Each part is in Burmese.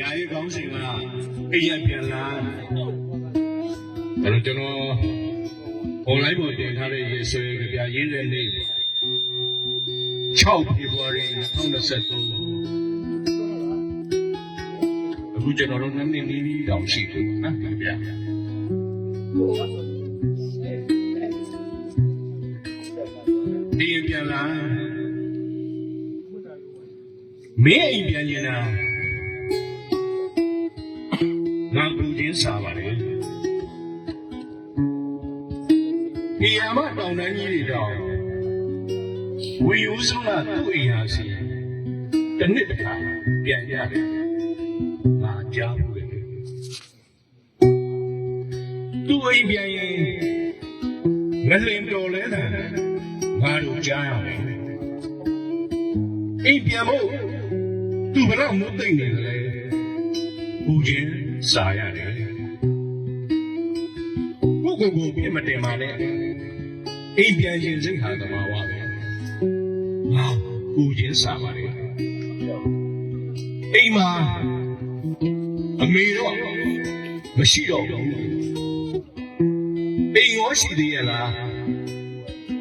ဗျာကြီးကောင်းစင်ကအိမ်ရပြန်လာအဲ့တော့ကျွန်တော် online ပေါ်တင်ထားတဲ့ရေဆွဲကြဗျာရေးတဲ့နေ့ပေါ့6ဖေဖော်ဝါရီ2023အခုကျွန်တော်တို့နှစ်နှစ်နီးနီးတောင်ရှိတယ်နော်ဗျာဒီရင်ပြန်လာမင်းအိမ်ပြန်နေတာ ချင်းစားပါလေဒီအမတောင်တန်းကြီးတွေတော့ဝီယူဆုံးကသူ့အိမ်ဟာစီတစ်နှစ်တစ်ခါပြန်ရတယ်ငါကြားဘူးလေသူ့အိမ်ပြန်ရင်ငလင်တော်လဲတယ်ငါတို့ကြားရမယ်အိမ်ပြန်ဖို့သူဘလောက်မသိနေတယ်လေဘူးချင်း စားရတယ်ကိုကိုကိုပြစ်မတင်ပါနဲ့အိမ်ပြန်ရင်စိတ်ဟာသမာဝပဲငါဘူးချင်းစားပါလေအိမ်မှာအမေတော့မရှိတော့ဘူးအိမ်ရောရှိသေးရဲ့လား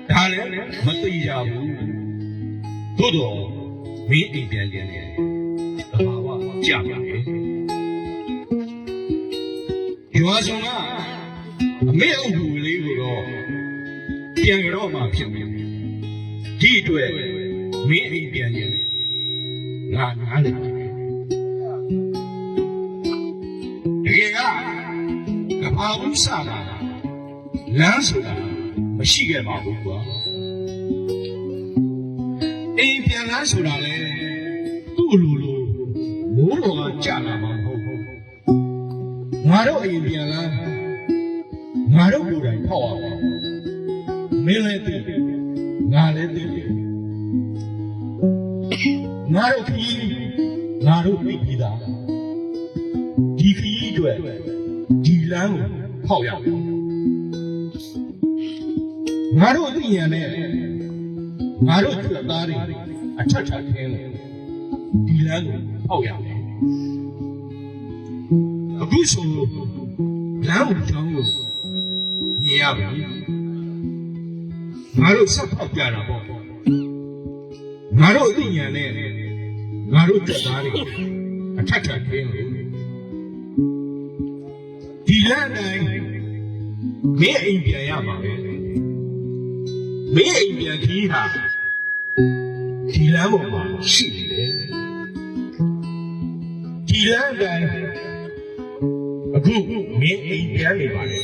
ဒါလည်းမသိကြဘူးသို့တော့မင်းအိမ်ပြန်ရင်လည်းသဘာဝကြပါ လေရွာဆောင်ကအမေအုပ်ဘူးလေးကိုတော့ပြန်ကြတော့မှဖြစ်မယ်ဒီအတွက်မင်းအိမ်ပြန်ရင်ငါနားလေတကယ်ကကဘာဦးစားတာလမ်းဆိုတာမရှိခဲ့ပါဘူးကွာအိမ်ပြန်လမ်းဆိုတာလေသူ့လိုလို တို့အိမ်ပြန်လမ်းငါတို့ကိုယ်တိုင်ဖောက်ရအောင်မင်းလည်းသိတယ်ငါလည်းသိတယ်ငါတို့ခရီးငါတို့သိပြီးသားဒီခရီးအတွက်ဒီလမ်းကိုဖောက်ရအောင်ငါတို့အသိဉာဏ်နဲ့ငါတို့ကျွတ်သားတွေအထက်ထက်ခင်းတယ်ဒီလမ်းကိုဖောက်ရမယ် အခုဆိုလမ်းကိုကြောင်းလို့မြင်ရပြီငါတို့ဆက်ဖောက်ကြတာပေါ့ငါတို့အသိဉာဏ်နဲ့ငါတို့ကျွတ်သားတွေအထက်ထက်ခင်းတယ်ဒီလမ်းတိုင်းမင်းအိမ်ပြန်ရမှာပဲမင်းအိမ်ပြန်ခီးဟာဒီလမ်းပေါ်မှာရှိနေတယ်ဒီလမ်းတိုင်းအ ခုမင်းအိမ်ပြန်နေပါလေ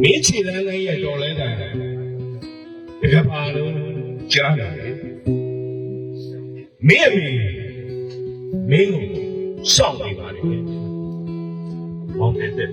မင်းခြေလမ်းလေးရဲ့တော်လဲတိုင်းတကပါလုံးကြားလာတယ်မင်းအမေမင်းကိုစောင့်နေပါလေမောင်တဲ့တဲ့